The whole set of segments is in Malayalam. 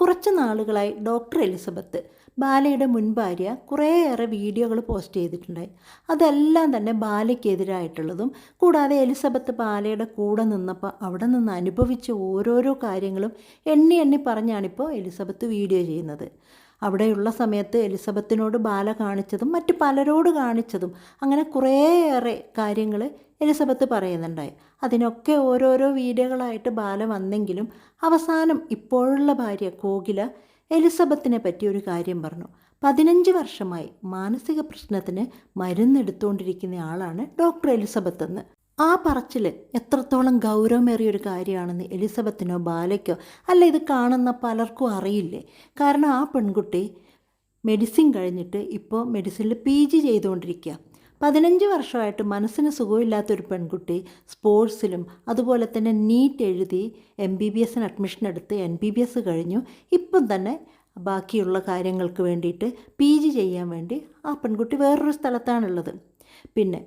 കുറച്ച് നാളുകളായി ഡോക്ടർ എലിസബത്ത് ബാലയുടെ മുൻ ഭാര്യ കുറേയേറെ വീഡിയോകൾ പോസ്റ്റ് ചെയ്തിട്ടുണ്ടായി അതെല്ലാം തന്നെ ബാലയ്ക്കെതിരായിട്ടുള്ളതും കൂടാതെ എലിസബത്ത് ബാലയുടെ കൂടെ നിന്നപ്പോൾ അവിടെ നിന്ന് അനുഭവിച്ച ഓരോരോ കാര്യങ്ങളും എണ്ണി എണ്ണി പറഞ്ഞാണിപ്പോൾ എലിസബത്ത് വീഡിയോ ചെയ്യുന്നത്. അവിടെയുള്ള സമയത്ത് എലിസബത്തിനോട് ബാല കാണിച്ചതും മറ്റ് പലരോട് കാണിച്ചതും അങ്ങനെ കുറേയേറെ കാര്യങ്ങൾ എലിസബത്ത് പറയുന്നുണ്ടായി. അതിനൊക്കെ ഓരോരോ വീഡിയോകളായിട്ട് ബാല വന്നെങ്കിലും അവസാനം ഇപ്പോഴുള്ള ഭാര്യ കോകില എലിസബത്തിനെ പറ്റി ഒരു കാര്യം പറഞ്ഞു. പതിനഞ്ച് വർഷമായി മാനസിക പ്രശ്നത്തിന് മരുന്നെടുത്തുകൊണ്ടിരിക്കുന്ന ആളാണ് ഡോക്ടർ എലിസബത്ത് എന്ന്. ആ പറച്ചിൽ എത്രത്തോളം ഗൗരവമേറിയൊരു കാര്യമാണെന്ന് എലിസബത്തിനോ ബാലയ്ക്കോ അല്ല ഇത് കാണുന്ന പലർക്കും അറിയില്ലേ? കാരണം ആ പെൺകുട്ടി മെഡിസിൻ കഴിഞ്ഞിട്ട് ഇപ്പോൾ മെഡിസിനിൽ പി ജി ചെയ്തുകൊണ്ടിരിക്കുക പതിനഞ്ച് വർഷമായിട്ട് മനസ്സിന് സുഖമില്ലാത്തൊരു പെൺകുട്ടി സ്പോർട്സിലും അതുപോലെ തന്നെ നീറ്റ് എഴുതി എം ബി ബി എസിന് അഡ്മിഷൻ എടുത്ത് എൻ ബി ബി എസ് കഴിഞ്ഞു. ഇപ്പം തന്നെ ബാക്കിയുള്ള കാര്യങ്ങൾക്ക് വേണ്ടിയിട്ട് പി ജി ചെയ്യാൻ വേണ്ടി ആ പെൺകുട്ടി വേറൊരു സ്ഥലത്താണുള്ളത്. പിന്നെ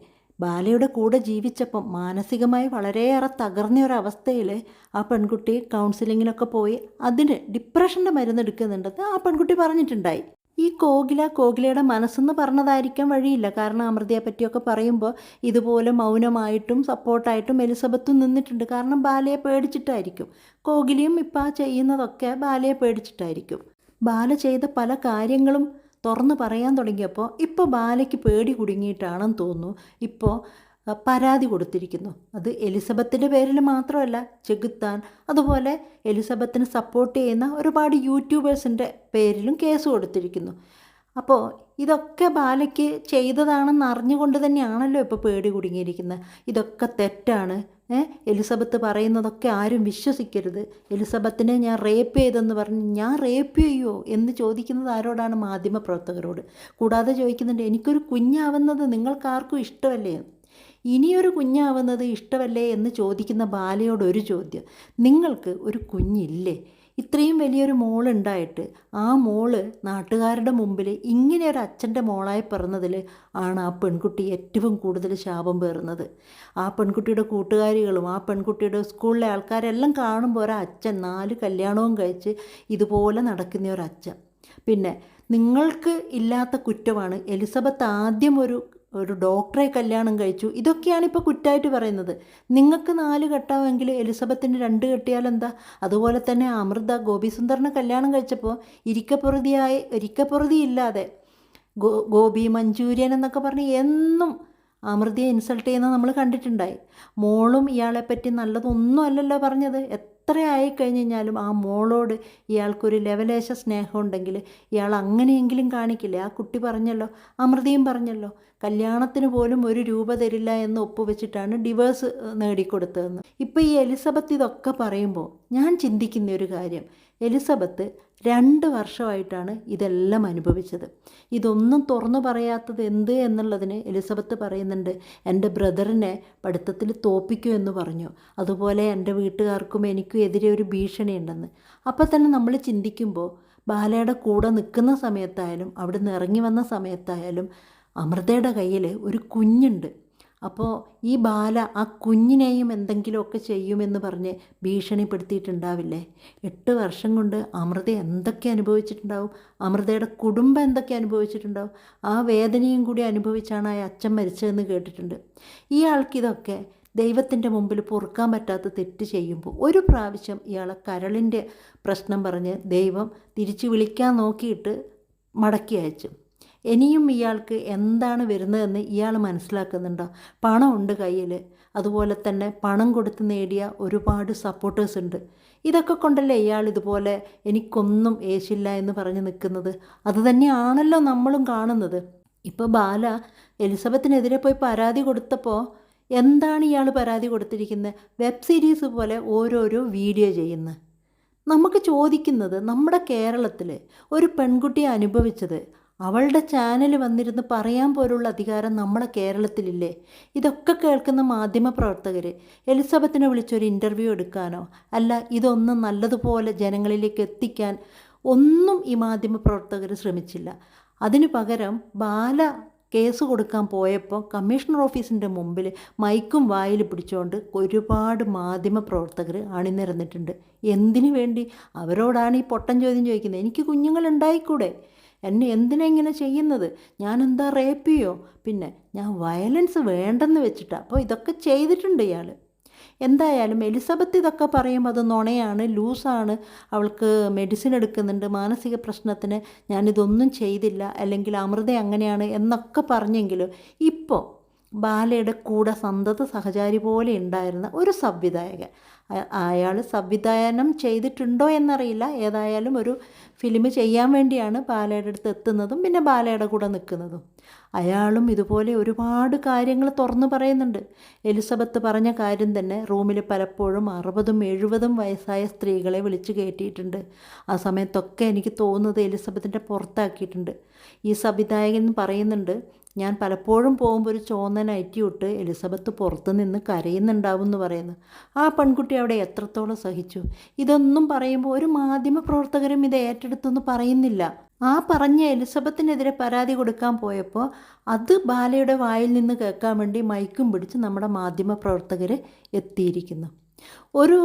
ബാലയുടെ കൂടെ ജീവിച്ചപ്പം മാനസികമായി വളരെയേറെ തകർന്ന ഒരവസ്ഥയിൽ ആ പെൺകുട്ടി കൗൺസിലിങ്ങിനൊക്കെ പോയി അതിന് ഡിപ്രഷന്റെ മരുന്ന് എടുക്കുന്നുണ്ടെന്ന് ആ പെൺകുട്ടി പറഞ്ഞിട്ടുണ്ടായി. ഈ കോകില കോകിലയുടെ മനസ്സെന്ന് പറഞ്ഞതായിരിക്കാൻ വഴിയില്ല. കാരണം അമൃതയെ പറ്റിയൊക്കെ പറയുമ്പോൾ ഇതുപോലെ മൗനമായിട്ടും സപ്പോർട്ടായിട്ടും എലിസബത്തും നിന്നിട്ടുണ്ട്. കാരണം ബാലയെ പേടിച്ചിട്ടായിരിക്കും. കോകിലയും ഇപ്പം ചെയ്യുന്നതൊക്കെ ബാലയെ പേടിച്ചിട്ടായിരിക്കും. ബാല ചെയ്ത പല കാര്യങ്ങളും തുറന്ന് പറയാൻ തുടങ്ങിയപ്പോൾ ഇപ്പോൾ ബാലയ്ക്ക് പേടി കുടുങ്ങിയിട്ടാണെന്ന് തോന്നുന്നു. ഇപ്പോൾ പരാതി കൊടുത്തിരിക്കുന്നു. അത് എലിസബത്തിന്റെ പേരിൽ മാത്രമല്ല ചെകുത്താൻ അതുപോലെ എലിസബത്തിന് സപ്പോർട്ട് ചെയ്യുന്ന ഒരുപാട് യൂട്യൂബേഴ്സിന്റെ പേരിലും കേസ് കൊടുത്തിരിക്കുന്നു. അപ്പോൾ ഇതൊക്കെ ബാലയ്ക്ക് ചെയ്തതാണെന്ന് അറിഞ്ഞുകൊണ്ട് തന്നെയാണല്ലോ ഇപ്പോൾ പേടി കുടുങ്ങിയിരിക്കുന്നത്. ഇതൊക്കെ തെറ്റാണ്. എലിസബത്ത് പറയുന്നതൊക്കെ ആരും വിശ്വസിക്കരുത്. എലിസബത്തിനെ ഞാൻ റേപ്പ് ചെയ്തെന്ന് പറഞ്ഞ് ഞാൻ റേപ്പ് ചെയ്യുമോ എന്ന് ചോദിക്കുന്നത് ആരോടാണ് മാധ്യമപ്രവർത്തകരോട്? കൂടാതെ ചോദിക്കുന്നുണ്ട് എനിക്കൊരു കുഞ്ഞാവുന്നത് നിങ്ങൾക്കാർക്കും ഇഷ്ടമല്ലേ? ഇനിയൊരു കുഞ്ഞാവുന്നത് ഇഷ്ടമല്ലേ എന്ന് ചോദിക്കുന്ന ബാലയോട് ഒരു ചോദ്യം. നിങ്ങൾക്ക് ഒരു കുഞ്ഞില്ലേ? ഇത്രയും വലിയൊരു മോളുണ്ടായിട്ട് ആ മോൾ നാട്ടുകാരുടെ മുമ്പിൽ ഇങ്ങനെ ഒരു അച്ഛന്റെ മോളായി പിറന്നതിൽ ആണ് ആ പെൺകുട്ടി ഏറ്റവും കൂടുതൽ ശാപം പേറുന്നത്. ആ പെൺകുട്ടിയുടെ കൂട്ടുകാരികളും ആ പെൺകുട്ടിയുടെ സ്കൂളിലെ ആൾക്കാരെല്ലാം കാണുമ്പോൾ ഒരു അച്ഛൻ നാല് കല്യാണവും കഴിച്ച് ഇതുപോലെ നടക്കുന്ന ഒരു അച്ഛൻ. പിന്നെ നിങ്ങൾക്ക് ഇല്ലാത്ത കുറ്റമാണ് എലിസബത്ത് ആദ്യം ഒരു ഒരു ഡോക്ടറെ കല്യാണം കഴിച്ചു. ഇതൊക്കെയാണ് ഇപ്പോൾ കുറ്റായിട്ട് പറയുന്നത്. നിങ്ങൾക്ക് നാല് കെട്ടാമെങ്കിൽ എലിസബത്തിന് രണ്ട് കെട്ടിയാൽ എന്താ അതുപോലെ തന്നെ അമൃത ഗോപിസുന്ദറിനെ കല്യാണം കഴിച്ചപ്പോൾ ഇരിക്കപ്പുറതിയായി ഇരിക്കപ്പൊറുതി ഇല്ലാതെ ഗോ ഗോപി മഞ്ചൂര്യൻ എന്നൊക്കെ പറഞ്ഞ് എന്നും അമൃതയെ ഇൻസൾട്ട് ചെയ്യുന്നത് നമ്മൾ കണ്ടിട്ടുണ്ടായി. മോളും ഇയാളെപ്പറ്റി നല്ലതൊന്നും അല്ലല്ലോ പറഞ്ഞത്. എത്ര ആയിക്കഴിഞ്ഞാലും കഴിഞ്ഞാലും ആ മോളോട് ഇയാൾക്കൊരു ലെവലേശ സ്നേഹമുണ്ടെങ്കിൽ ഇയാൾ അങ്ങനെയെങ്കിലും കാണിക്കില്ലേ? ആ കുട്ടി പറഞ്ഞല്ലോ അമൃതയും പറഞ്ഞല്ലോ. കല്യാണത്തിന് പോലും ഒരു രൂപ തരില്ല എന്ന് ഒപ്പുവെച്ചിട്ടാണ് ഡിവേഴ്സ് നേടിക്കൊടുത്തതെന്ന്. ഇപ്പോൾ ഈ എലിസബത്ത് ഇതൊക്കെ പറയുമ്പോൾ ഞാൻ ചിന്തിക്കുന്ന ഒരു കാര്യം. എലിസബത്ത് രണ്ട് വർഷമായിട്ടാണ് ഇതെല്ലാം അനുഭവിച്ചത്. ഇതൊന്നും തുറന്നു പറയാത്തത് എന്ത് എന്നുള്ളതിന് എലിസബത്ത് പറയുന്നുണ്ട് എന്റെ ബ്രദറിനെ പഠിത്തത്തിൽ തോപ്പിക്കൂ എന്ന് പറഞ്ഞു. അതുപോലെ എന്റെ വീട്ടുകാർക്കും എനിക്കും എതിരെ ഒരു ഭീഷണിയുണ്ടെന്ന്. അപ്പോൾ തന്നെ നമ്മൾ ചിന്തിക്കുമ്പോൾ ബാലയുടെ കൂടെ നിൽക്കുന്ന സമയത്തായാലും അവിടെ നിന്ന് ഇറങ്ങി വന്ന സമയത്തായാലും അമൃതയുടെ കയ്യിൽ ഒരു കുഞ്ഞുണ്ട്. അപ്പോൾ ഈ ബാല ആ കുഞ്ഞിനെയും എന്തെങ്കിലുമൊക്കെ ചെയ്യുമെന്ന് പറഞ്ഞ് ഭീഷണിപ്പെടുത്തിയിട്ടുണ്ടാവില്ലേ? എട്ട് വർഷം കൊണ്ട് അമൃത എന്തൊക്കെ അനുഭവിച്ചിട്ടുണ്ടാവും? അമൃതയുടെ കുടുംബം എന്തൊക്കെ അനുഭവിച്ചിട്ടുണ്ടാവും? ആ വേദനയും കൂടി അനുഭവിച്ചാണ് ആ അച്ഛൻ മരിച്ചതെന്ന് കേട്ടിട്ടുണ്ട്. ഈ ആൾക്കിതൊക്കെ ദൈവത്തിന്റെ മുമ്പിൽ പൊറുക്കാൻ പറ്റാത്ത തെറ്റ് ചെയ്യുമ്പോൾ ഒരു പ്രാവശ്യം ഇയാളെ കരളിന്റെ പ്രശ്നം പറഞ്ഞ് ദൈവം തിരിച്ചു വിളിക്കാൻ നോക്കിയിട്ട് മടക്കി അയച്ചു. ഇനിയും ഇയാൾക്ക് എന്താണ് വരുന്നതെന്ന് ഇയാൾ മനസ്സിലാക്കുന്നുണ്ടോ? പണമുണ്ട് കയ്യിൽ. അതുപോലെ തന്നെ പണം കൊടുത്ത് നേടിയ ഒരുപാട് സപ്പോർട്ടേഴ്സ് ഉണ്ട്. ഇതൊക്കെ കൊണ്ടല്ലേ ഇയാൾ ഇതുപോലെ എനിക്കൊന്നും ഏശില്ല എന്ന് പറഞ്ഞ് നിൽക്കുന്നത്? അത് തന്നെയാണല്ലോ നമ്മളും കാണുന്നത്. ഇപ്പോൾ ബാല എലിസബത്തിനെതിരെ പോയി പരാതി കൊടുത്തപ്പോൾ എന്താണ് ഇയാൾ പരാതി കൊടുത്തിരിക്കുന്നത് വെബ് സീരീസ് പോലെ ഓരോരോ വീഡിയോ ചെയ്യുന്നത് നമുക്ക് ചോദിക്കുന്നത് നമ്മുടെ കേരളത്തിൽ ഒരു പെൺകുട്ടിയെ അനുഭവിച്ചത് അവളുടെ ചാനൽ വന്നിരുന്ന് പറയാൻ പോലുള്ള അധികാരം നമ്മളെ കേരളത്തിലില്ലേ? ഇതൊക്കെ കേൾക്കുന്ന മാധ്യമപ്രവർത്തകർ എലിസബത്തിനെ വിളിച്ചൊരു ഇന്റർവ്യൂ എടുക്കാനോ അല്ല ഇതൊന്നും നല്ലതുപോലെ ജനങ്ങളിലേക്ക് എത്തിക്കാൻ ഒന്നും ഈ മാധ്യമപ്രവർത്തകർ ശ്രമിച്ചില്ല. അതിനു പകരം ബാല കേസ് കൊടുക്കാൻ പോയപ്പോൾ കമ്മീഷണർ ഓഫീസിന്റെ മുമ്പിൽ മൈക്കും വായിൽ പിടിച്ചുകൊണ്ട് ഒരുപാട് മാധ്യമ പ്രവർത്തകർ അണിനിരന്നിട്ടുണ്ട്. എന്തിനു വേണ്ടി? അവരോടാണ് ഈ പൊട്ടൻ ചോദ്യം ചോദിക്കുന്നത്. എനിക്ക് കുഞ്ഞുങ്ങളുണ്ടായിക്കൂടെ എന്നെ എന്തിനാ ഇങ്ങനെ ചെയ്യുന്നത്? ഞാൻ എന്താ റേപ്പ് ചെയ്യോ? പിന്നെ ഞാൻ വയലൻസ് വേണ്ടെന്ന് വെച്ചിട്ടാണ് അപ്പോൾ ഇതൊക്കെ ചെയ്തിട്ടുണ്ട് ഇയാൾ എന്തായാലും എലിസബത്ത് ഇതൊക്കെ പറയും അത് നുണയാണ് ലൂസാണ്. അവൾക്ക് മെഡിസിൻ എടുക്കുന്നുണ്ട്. മാനസിക പ്രശ്നത്തിന് ഞാനിതൊന്നും ചെയ്തില്ല. അല്ലെങ്കിൽ അമൃത അങ്ങനെയാണ് എന്നൊക്കെ പറഞ്ഞെങ്കിലും ഇപ്പോൾ ബാലയുടെ കൂടെ സന്തത സഹചാരി പോലെ ഉണ്ടായിരുന്ന ഒരു സംവിധായകൻ അയാൾ സംവിധാനം ചെയ്തിട്ടുണ്ടോ എന്നറിയില്ല. ഏതായാലും ഒരു ഫിലിം ചെയ്യാൻ വേണ്ടിയാണ് ബാലയുടെ അടുത്ത് എത്തുന്നതും പിന്നെ ബാലയുടെ കൂടെ നിൽക്കുന്നതും. അയാളും ഇതുപോലെ ഒരുപാട് കാര്യങ്ങൾ തുറന്നു പറയുന്നുണ്ട്. എലിസബത്ത് പറഞ്ഞ കാര്യം തന്നെ റൂമിൽ പലപ്പോഴും അറുപതും എഴുപതും വയസ്സായ സ്ത്രീകളെ വിളിച്ചു കയറ്റിയിട്ടുണ്ട്. ആ സമയത്തൊക്കെ എനിക്ക് തോന്നുന്നത് എലിസബത്തിന്റെ പുറത്താക്കിയിട്ടുണ്ട്. ഈ സംവിധായകൻ പറയുന്നുണ്ട് ഞാൻ പലപ്പോഴും പോകുമ്പോൾ ഒരു ചോന്ന നൈറ്റി എലിസബത്ത് പുറത്ത് നിന്ന് കരയുന്നുണ്ടാവും എന്ന് പറയുന്നു. ആ പെൺകുട്ടി അവിടെ എത്രത്തോളം സഹിച്ചു? ഇതൊന്നും പറയുമ്പോൾ ഒരു മാധ്യമ പ്രവർത്തകരും ഇത് ഏറ്റെടുത്തൊന്നും പറയുന്നില്ല. ആ പറഞ്ഞ എലിസബത്തിനെതിരെ പരാതി കൊടുക്കാൻ പോയപ്പോൾ അത് ബാലയുടെ വായിൽ നിന്ന് കേൾക്കാൻ വേണ്ടി മൈക്കും പിടിച്ച് നമ്മുടെ മാധ്യമ പ്രവർത്തകർ എത്തിയിരിക്കുന്നു. ഒരു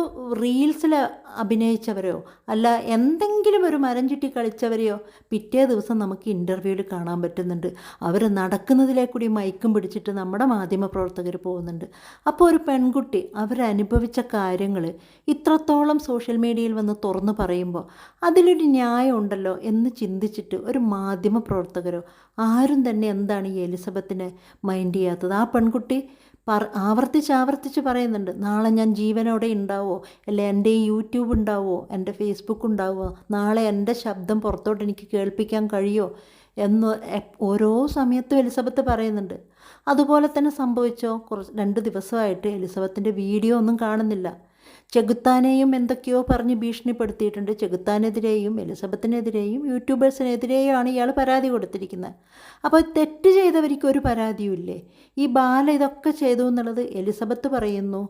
റീൽസിൽ അഭിനയിച്ചവരെയോ അല്ല എന്തെങ്കിലും ഒരു മരം ചുറ്റി കളിച്ചവരെയോ പിറ്റേ ദിവസം നമുക്ക് ഇന്റർവ്യൂവിൽ കാണാൻ പറ്റുന്നുണ്ട്. അവർ നടക്കുന്നതിലേ കൂടി മയക്കും പിടിച്ചിട്ട് നമ്മുടെ മാധ്യമപ്രവർത്തകർ പോകുന്നുണ്ട്. അപ്പോൾ ഒരു പെൺകുട്ടി അവരനുഭവിച്ച കാര്യങ്ങൾ ഇത്രത്തോളം സോഷ്യൽ മീഡിയയിൽ വന്ന് തുറന്നു പറയുമ്പോൾ അതിലൊരു ന്യായം ഉണ്ടല്ലോ എന്ന് ചിന്തിച്ചിട്ട് ഒരു മാധ്യമപ്രവർത്തകരോ ആരും തന്നെ എന്താണ് ഈ എലിസബത്തിനെ മൈൻഡ് ചെയ്യാത്തത്? ആ പെൺകുട്ടി പറ ആവർത്തിച്ച് ആവർത്തിച്ച് പറയുന്നുണ്ട്. നാളെ ഞാൻ ജീവനോടെ ഉണ്ടാവോ അല്ലെ എന്റെ യൂട്യൂബ് ഉണ്ടാവോ എന്റെ ഫേസ്ബുക്ക് ഉണ്ടാവോ നാളെ എന്റെ ശബ്ദം പുറത്തോട്ട് എനിക്ക് കേൾപ്പിക്കാൻ കഴിയുമോ എന്ന് ഓരോ സമയത്തും എലിസബത്ത് പറയുന്നുണ്ട്. അതുപോലെ തന്നെ സംഭവിച്ചോ? കുറച്ച് രണ്ട് ദിവസമായിട്ട് എലിസബത്തിന്റെ വീഡിയോ ഒന്നും കാണുന്നില്ല. ചെകുത്താനെയും എന്തൊക്കെയോ പറഞ്ഞ് ഭീഷണിപ്പെടുത്തിയിട്ടുണ്ട്. ചെകുത്താനെതിരെയും എലിസബത്തിനെതിരെയും യൂട്യൂബേഴ്സിനെതിരെയുമാണ് ഇയാൾ പരാതി കൊടുത്തിരിക്കുന്നത്. അപ്പോൾ തെറ്റ് ചെയ്തവർക്ക് ഒരു പരാതിയുമില്ലേ ഈ ബാല ഇതൊക്കെ ചെയ്തു എന്നുള്ളത് എലിസബത്ത് പറയുന്നു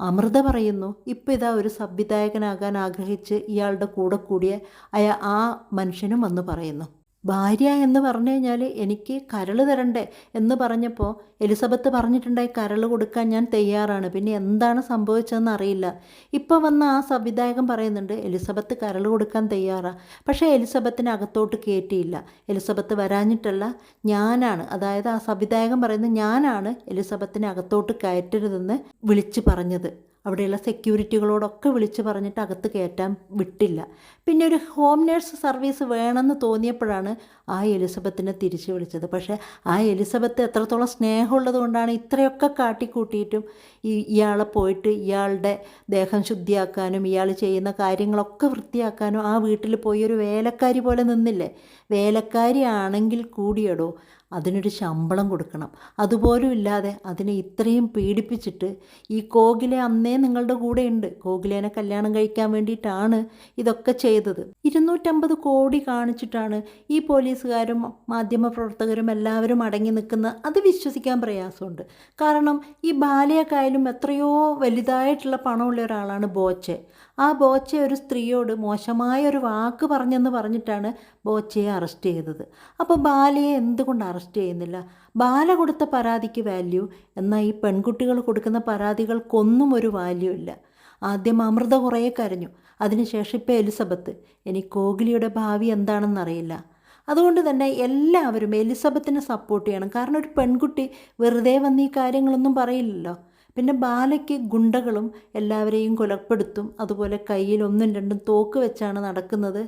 അമൃത പറയുന്നു. ഇപ്പോൾ ഇതാ ഒരു സംവിധായകനാകാൻ ആഗ്രഹിച്ച് ഇയാളുടെ കൂടെ കൂടിയ അയാ ആ മനുഷ്യനും വന്ന് പറയുന്നു. ഭാര്യ എന്ന് പറഞ്ഞു കഴിഞ്ഞാൽ എനിക്ക് കരൾ തരണ്ടേ എന്ന് പറഞ്ഞപ്പോൾ എലിസബത്ത് പറഞ്ഞിട്ടുണ്ടായി കരൾ കൊടുക്കാൻ ഞാൻ തയ്യാറാണ്. പിന്നെ എന്താണ് സംഭവിച്ചതെന്ന് അറിയില്ല. ഇപ്പോൾ വന്ന ആ സംവിധായകൻ പറയുന്നുണ്ട് എലിസബത്ത് കരൾ കൊടുക്കാൻ തയ്യാറാണ് പക്ഷേ എലിസബത്തിനെ അകത്തോട്ട് കയറ്റിയില്ല എലിസബത്ത് വരാഞ്ഞിട്ടല്ല ഞാനാണ് അതായത് ആ സംവിധായകൻ പറയുന്നത് ഞാനാണ് എലിസബത്തിനെ അകത്തോട്ട് കയറ്റരുതെന്ന് വിളിച്ച് പറഞ്ഞത്. അവിടെയുള്ള സെക്യൂരിറ്റികളോടൊക്കെ വിളിച്ച് പറഞ്ഞിട്ട് അകത്ത് കയറ്റാൻ വിട്ടില്ല. പിന്നെ ഒരു ഹോം നേഴ്സ് സർവീസ് വേണമെന്ന് തോന്നിയപ്പോഴാണ് ആ എലിസബത്തിനെ തിരിച്ചു വിളിച്ചത്. പക്ഷേ ആ എലിസബത്ത് എത്രത്തോളം സ്നേഹമുള്ളത് കൊണ്ടാണ് ഇത്രയൊക്കെ കാട്ടിക്കൂട്ടിയിട്ടും ഈ ഇയാളെ പോയിട്ട് ഇയാളുടെ ദേഹം ശുദ്ധിയാക്കാനും ഇയാൾ ചെയ്യുന്ന കാര്യങ്ങളൊക്കെ വൃത്തിയാക്കാനും ആ വീട്ടിൽ പോയി ഒരു വേലക്കാരി പോലെ നിന്നില്ലേ? വേലക്കാരി ആണെങ്കിൽ കൂടിയടോ അതിനൊരു ശമ്പളം കൊടുക്കണം. അതുപോലും ഇല്ലാതെ അതിനെ ഇത്രയും പീഡിപ്പിച്ചിട്ട് ഈ കോകിലെ അന്നേ നിങ്ങളുടെ കൂടെ ഉണ്ട് കോകിലേനെ കല്യാണം കഴിക്കാൻ വേണ്ടിയിട്ടാണ് ഇതൊക്കെ ചെയ്തത്. ഇരുന്നൂറ്റമ്പത് കോടി കാണിച്ചിട്ടാണ് ഈ പോലീസുകാരും മാധ്യമപ്രവർത്തകരും എല്ലാവരും അടങ്ങി നിൽക്കുന്ന അത് വിശ്വസിക്കാൻ പ്രയാസമുണ്ട്. കാരണം ഈ ബാലയെക്കായാലും എത്രയോ വലുതായിട്ടുള്ള പണമുള്ള ഒരാളാണ് ബോച്ചെ. ആ ബോച്ചെ ഒരു സ്ത്രീയോട് മോശമായ ഒരു വാക്ക് പറഞ്ഞെന്ന് പറഞ്ഞിട്ടാണ് ബോച്ചയെ അറസ്റ്റ് ചെയ്തത്. അപ്പോൾ ബാലയെ എന്തുകൊണ്ട് അറസ്റ്റ് ചെയ്യുന്നില്ല. ബാല കൊടുത്ത പരാതിക്ക് വാല്യൂ എന്നാൽ ഈ പെൺകുട്ടികൾ കൊടുക്കുന്ന പരാതികൾക്കൊന്നും ഒരു വാല്യൂ ഇല്ല. ആദ്യം അമൃത കുറേ കരഞ്ഞു. അതിനുശേഷം ഇപ്പോൾ എലിസബത്ത്. ഇനി കോഹ്ലിയുടെ ഭാവി എന്താണെന്നറിയില്ല അതുകൊണ്ട് തന്നെ എല്ലാവരും എലിസബത്തിനെ സപ്പോർട്ട് ചെയ്യണം. കാരണം ഒരു പെൺകുട്ടി വെറുതെ വന്ന് ഈ കാര്യങ്ങളൊന്നും പറയില്ലല്ലോ. പിന്നെ ബാലയ്ക്ക് ഗുണ്ടകളും എല്ലാവരെയും കൊലപ്പെടുത്തും. അതുപോലെ കയ്യിൽ ഒന്നും രണ്ടും തോക്ക് വെച്ചാണ് നടക്കുന്നത്.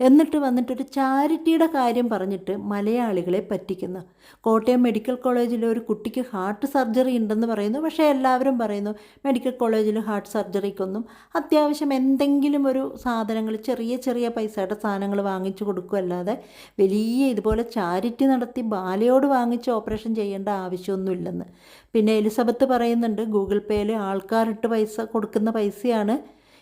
എന്നിട്ട് വന്നിട്ടൊരു ചാരിറ്റിയുടെ കാര്യം പറഞ്ഞിട്ട് മലയാളികളെ പറ്റിക്കുന്നു. കോട്ടയം മെഡിക്കൽ കോളേജിൽ ഒരു കുട്ടിക്ക് ഹാർട്ട് സർജറി ഉണ്ടെന്ന് പറയുന്നു. പക്ഷേ എല്ലാവരും പറയുന്നു മെഡിക്കൽ കോളേജിൽ ഹാർട്ട് സർജറിക്കൊന്നും അത്യാവശ്യം എന്തെങ്കിലും ഒരു സാധനങ്ങൾ ചെറിയ ചെറിയ പൈസയുടെ സാധനങ്ങൾ വാങ്ങിച്ചു കൊടുക്കുമല്ലാതെ വലിയ ഇതുപോലെ ചാരിറ്റി നടത്തി ബാലയോട് വാങ്ങിച്ച് ഓപ്പറേഷൻ ചെയ്യേണ്ട ആവശ്യമൊന്നുമില്ലെന്ന്. പിന്നെ എലിസബത്ത് പറയുന്നുണ്ട് ഗൂഗിൾ പേയിൽ ആൾക്കാരിട്ട് പൈസ കൊടുക്കുന്ന പൈസയാണ്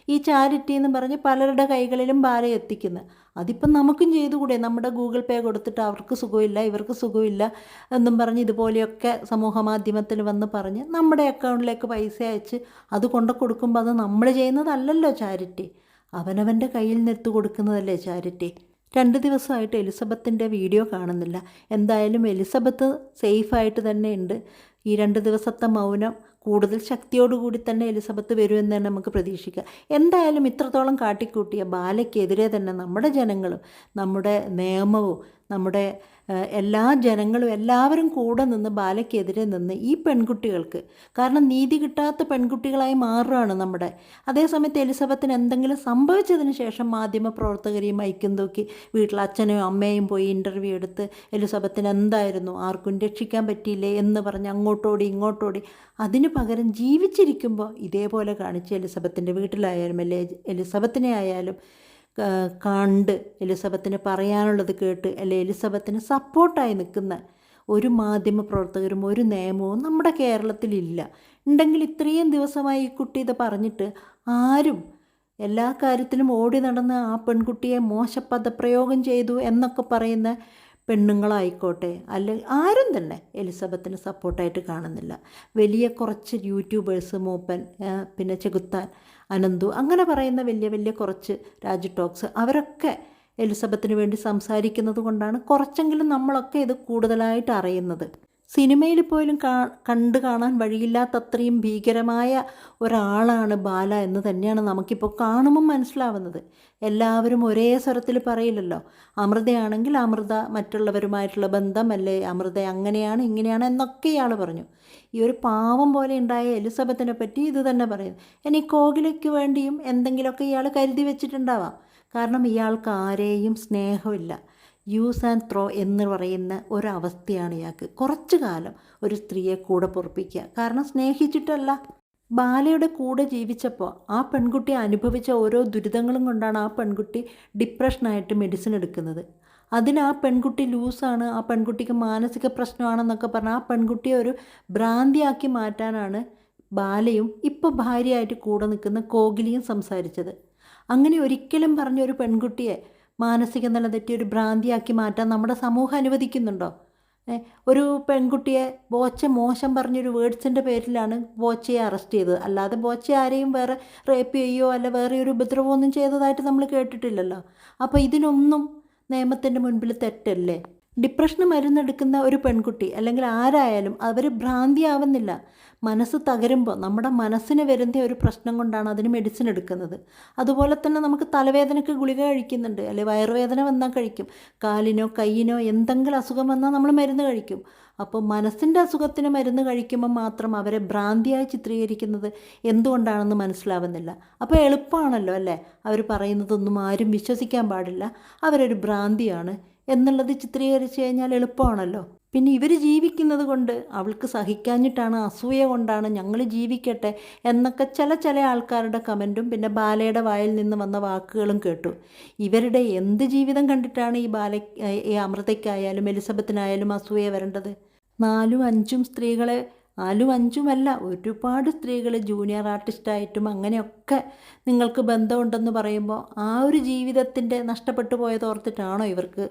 ഈ ചാരിറ്റി എന്ന് പറഞ്ഞ് പലരുടെ കൈകളിലും ഭാരം എത്തിക്കുന്നത് അതിപ്പം നമുക്കും ചെയ്തുകൂടെ? നമ്മുടെ ഗൂഗിൾ പേ കൊടുത്തിട്ട് അവർക്ക് സുഖമില്ല ഇവർക്ക് സുഖമില്ല എന്നും പറഞ്ഞ് ഇതുപോലെയൊക്കെ സമൂഹ മാധ്യമത്തിൽ വന്ന് പറഞ്ഞ് നമ്മുടെ അക്കൗണ്ടിലേക്ക് പൈസ അയച്ച് അത് കൊണ്ട് കൊടുക്കുമ്പോൾ അത് നമ്മൾ ചെയ്യുന്നതല്ലല്ലോ ചാരിറ്റി. അവനവന്റെ കയ്യിൽ നിന്ന് കൊടുക്കുന്നതല്ലേ ചാരിറ്റി. രണ്ട് ദിവസമായിട്ട് എലിസബത്തിന്റെ വീഡിയോ കാണുന്നില്ല. എന്തായാലും എലിസബത്ത് സേഫായിട്ട് തന്നെ ഉണ്ട്. ഈ രണ്ട് ദിവസത്തെ മൗനം കൂടുതൽ ശക്തിയോടുകൂടി തന്നെ എലിസബത്ത് വരുമെന്ന് തന്നെ നമുക്ക് പ്രതീക്ഷിക്കാം. എന്തായാലും ഇത്രത്തോളം കാട്ടിക്കൂട്ടിയ ബാലയ്ക്കെതിരെ തന്നെ നമ്മുടെ ജനങ്ങളും നമ്മുടെ നിയമവും നമ്മുടെ എല്ലാ ജനങ്ങളും എല്ലാവരും കൂടെ നിന്ന് ബാലയ്ക്കെതിരെ നിന്ന് ഈ പെൺകുട്ടികൾക്ക് കാരണം നീതി കിട്ടാത്ത പെൺകുട്ടികളായി മാറുകയാണ് നമ്മുടെ. അതേസമയത്ത് എലിസബത്തിന് എന്തെങ്കിലും സംഭവിച്ചതിന് ശേഷം മാധ്യമ പ്രവർത്തകരെയും ഐക്യം തൂക്കി വീട്ടിൽ അച്ഛനും അമ്മയും പോയി ഇന്റർവ്യൂ എടുത്ത് എലിസബത്തിന് എന്തായിരുന്നു ആർക്കും രക്ഷിക്കാൻ പറ്റിയില്ലേ എന്ന് പറഞ്ഞ് അങ്ങോട്ടോടി ഇങ്ങോട്ടോടി. അതിന് പകരം ജീവിച്ചിരിക്കുമ്പോൾ ഇതേപോലെ കാണിച്ച് എലിസബത്തിന്റെ വീട്ടിലായാലും അല്ലെ എലിസബത്തിനെ ആയാലും കണ്ട് എലിസബത്തിന് പറയാനുള്ളത് കേട്ട് അല്ലെ എലിസബത്തിന് സപ്പോർട്ടായി നിൽക്കുന്ന ഒരു മാധ്യമ പ്രവർത്തകരും ഒരു നിയമവും നമ്മുടെ കേരളത്തിലില്ല. ഉണ്ടെങ്കിൽ ഇത്രയും ദിവസമായി ഈ കുട്ടി ഇത് പറഞ്ഞിട്ട് ആരും എല്ലാ കാര്യത്തിലും ഓടി നടന്ന് ആ പെൺകുട്ടിയെ മോശപദപ്രയോഗം ചെയ്തു എന്നൊക്കെ പറയുന്ന പെണ്ണുങ്ങളായിക്കോട്ടെ. അല്ലെ ആരും തന്നെ എലിസബത്തിന് സപ്പോർട്ടായിട്ട് കാണുന്നില്ല. വലിയ കുറച്ച് യൂട്യൂബേഴ്സ് മൂപ്പൻ പിന്നെ ചെകുത്താൻ അനന്തു അങ്ങനെ പറയുന്ന വലിയ വലിയ കുറച്ച് രാജു ടോക്സ് അവരൊക്കെ എലിസബത്തിന് വേണ്ടി സംസാരിക്കുന്നത് കൊണ്ടാണ് കുറച്ചെങ്കിലും നമ്മളൊക്കെ ഇത് കൂടുതലായിട്ട് അറിയുന്നത്. സിനിമയിൽ പോലും കാ കണ്ടു കാണാൻ വഴിയില്ലാത്തത്രയും ഭീകരമായ ഒരാളാണ് ബാല എന്ന് തന്നെയാണ് നമുക്കിപ്പോൾ കാണുമ്പോൾ മനസ്സിലാവുന്നത്. എല്ലാവരും ഒരേ സ്വരത്തിൽ പറയില്ലല്ലോ. അമൃതയാണെങ്കിൽ അമൃത മറ്റുള്ളവരുമായിട്ടുള്ള ബന്ധം അല്ലേ? അമൃത അങ്ങനെയാണ് ഇങ്ങനെയാണ് എന്നൊക്കെ ഇയാൾ പറഞ്ഞു. ഈ ഒരു പാവം പോലെ ഉണ്ടായ എലിസബത്തിനെ പറ്റി ഇത് തന്നെ പറയുന്നു. ഇനി കോകിലയ്ക്ക് വേണ്ടിയും എന്തെങ്കിലുമൊക്കെ ഇയാൾ കരുതി വെച്ചിട്ടുണ്ടാവാം. കാരണം ഇയാൾക്ക് ആരെയും സ്നേഹമില്ല. യൂസ് ആൻഡ് ത്രോ എന്ന് പറയുന്ന ഒരവസ്ഥയാണ് ഇയാൾക്ക്. കുറച്ചു കാലം ഒരു സ്ത്രീയെ കൂടെ പൊറപ്പിക്കുക. കാരണം സ്നേഹിച്ചിട്ടല്ല. ബാലയുടെ കൂടെ ജീവിച്ചപ്പോൾ ആ പെൺകുട്ടി അനുഭവിച്ച ഓരോ ദുരിതങ്ങളും കൊണ്ടാണ് ആ പെൺകുട്ടി ഡിപ്രഷനായിട്ട് മെഡിസിൻ എടുക്കുന്നത്. അതിന് ആ പെൺകുട്ടി ലൂസാണ് ആ പെൺകുട്ടിക്ക് മാനസിക പ്രശ്നമാണെന്നൊക്കെ പറഞ്ഞ് ആ പെൺകുട്ടിയെ ഒരു ഭ്രാന്തിയാക്കി മാറ്റാനാണ് ബാലയും ഇപ്പോൾ ഭാര്യയായിട്ട് കൂടെ നിൽക്കുന്ന കോകിലിയും സംസാരിച്ചത്. അങ്ങനെ ഒരിക്കലും പറഞ്ഞ ഒരു പെൺകുട്ടിയെ മാനസിക നില തെറ്റി ഒരു ഭ്രാന്തിയാക്കി മാറ്റാൻ നമ്മുടെ സമൂഹം അനുവദിക്കുന്നുണ്ടോ? ഒരു പെൺകുട്ടിയെ ബോച്ച മോശം പറഞ്ഞൊരു വേർഡ്സിന്റെ പേരിലാണ് ബോച്ചയെ അറസ്റ്റ് ചെയ്തത്. അല്ലാതെ ബോച്ച ആരെയും വേറെ റേപ്പ് ചെയ്യുകയോ അല്ല വേറെ ഒരു ഉപദ്രവമൊന്നും ചെയ്തതായിട്ട് നമ്മൾ കേട്ടിട്ടില്ലല്ലോ. അപ്പോൾ ഇതിനൊന്നും നിയമത്തിന്റെ മുൻപിൽ തെറ്റല്ലേ? ഡിപ്രഷന് മരുന്നെടുക്കുന്ന ഒരു പെൺകുട്ടി അല്ലെങ്കിൽ ആരായാലും അവർ ഭ്രാന്തിയാവുന്നില്ല. മനസ്സ് തകരുമ്പോൾ നമ്മുടെ മനസ്സിന് വരുന്ന ഒരു പ്രശ്നം കൊണ്ടാണ് അതിന് മെഡിസിൻ എടുക്കുന്നത്. അതുപോലെ തന്നെ നമുക്ക് തലവേദനയ്ക്ക് ഗുളിക കഴിക്കുന്നുണ്ട് അല്ലെങ്കിൽ വയറുവേദന വന്നാൽ കഴിക്കും കാലിനോ കൈയിനോ എന്തെങ്കിലും അസുഖം വന്നാൽ നമ്മൾ മരുന്ന് കഴിക്കും. അപ്പോൾ മനസ്സിന്റെ അസുഖത്തിന് മരുന്ന് കഴിക്കുമ്പോൾ മാത്രം അവരെ ഭ്രാന്തിയായി ചിത്രീകരിക്കുന്നത് എന്തുകൊണ്ടാണെന്ന് മനസ്സിലാവുന്നില്ല. അപ്പോൾ എളുപ്പമാണല്ലോ അല്ലേ? അവർ പറയുന്നതൊന്നും ആരും വിശ്വസിക്കാൻ പാടില്ല. അവരൊരു ഭ്രാന്തിയാണ്. എന്നുള്ളത് ചിത്രീകരിച്ചു കഴിഞ്ഞാൽ എളുപ്പമാണല്ലോ. പിന്നെ ഇവർ ജീവിക്കുന്നത് കൊണ്ട് അവൾക്ക് സഹിക്കാഞ്ഞിട്ടാണ് അസൂയ കൊണ്ടാണ് ഞങ്ങൾ ജീവിക്കട്ടെ എന്നൊക്കെ ചില ചില ആൾക്കാരുടെ കമന്റും പിന്നെ ബാലയുടെ വായിൽ നിന്ന് വന്ന വാക്കുകളും കേട്ടു. ഇവരുടെ എന്ത് ജീവിതം കണ്ടിട്ടാണ് ഈ ബാല ഈ അമൃതയ്ക്കായാലും എലിസബത്തിനായാലും അസൂയ വരേണ്ടത്? നാലും അഞ്ചും സ്ത്രീകളെ നാലും അഞ്ചുമല്ല ഒരുപാട് സ്ത്രീകൾ ജൂനിയർ ആർട്ടിസ്റ്റായിട്ടും അങ്ങനെയൊക്കെ നിങ്ങൾക്ക് ബന്ധമുണ്ടെന്ന് പറയുമ്പോൾ ആ ഒരു ജീവിതത്തിന്റെ നഷ്ടപ്പെട്ടു പോയത് ഓർത്തിട്ടാണോ ഇവർക്ക്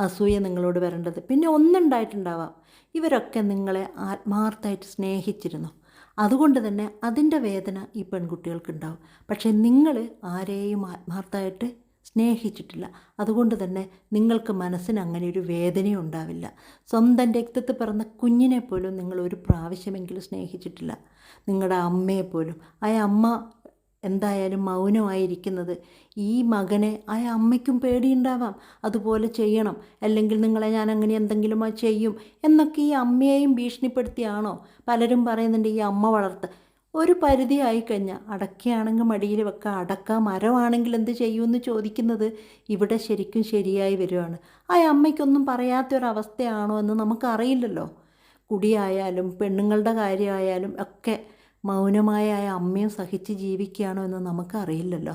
അസൂയ നിങ്ങളോട് വരേണ്ടത്. പിന്നെ ഒന്നുണ്ടായിട്ടുണ്ടാവാം. ഇവരൊക്കെ നിങ്ങളെ ആത്മാർത്ഥമായിട്ട് സ്നേഹിച്ചിരുന്നു. അതുകൊണ്ട് തന്നെ അതിന്റെ വേദന ഈ പെൺകുട്ടികൾക്കുണ്ടാവും. പക്ഷേ നിങ്ങൾ ആരെയും ആത്മാർത്ഥമായിട്ട് സ്നേഹിച്ചിട്ടില്ല. അതുകൊണ്ട് തന്നെ നിങ്ങൾക്ക് മനസ്സിന് അങ്ങനെ ഒരു വേദനയും ഉണ്ടാവില്ല. സ്വന്തം രക്തത്തിൽ പിറന്ന കുഞ്ഞിനെ പോലും നിങ്ങൾ ഒരു പ്രാവശ്യമെങ്കിലും സ്നേഹിച്ചിട്ടില്ല. നിങ്ങളുടെ അമ്മയെ പോലും. ആ അമ്മ എന്തായാലും മൗനമായിരിക്കുന്നത്. ഈ മകനെ ആ അമ്മയ്ക്കും പേടിയുണ്ടാവാം. അതുപോലെ ചെയ്യണം. അല്ലെങ്കിൽ നിങ്ങളെ ഞാൻ അങ്ങനെ എന്തെങ്കിലും ചെയ്യും എന്നൊക്കെ ഈ അമ്മയെയും ഭീഷണിപ്പെടുത്തിയാണോ? പലരും പറയുന്നുണ്ട് ഈ അമ്മ വളർത്ത. ഒരു പരിധി ആയിക്കഴിഞ്ഞാൽ അടക്കയാണെങ്കിൽ മടിയിൽ വെക്കുക. അടക്ക മരമാണെങ്കിൽ എന്ത് ചെയ്യുമെന്ന് ചോദിക്കുന്നത് ഇവിടെ ശരിക്കും ശരിയായി വരുവാണ്. ആ അമ്മയ്ക്കൊന്നും പറയാത്തൊരവസ്ഥയാണോ എന്ന് നമുക്കറിയില്ലല്ലോ. കുടിയായാലും പെണ്ണുങ്ങളുടെ കാര്യമായാലും ഒക്കെ മൗനമായ ആ അമ്മയും സഹിച്ച് ജീവിക്കുകയാണോ എന്ന് നമുക്കറിയില്ലല്ലോ.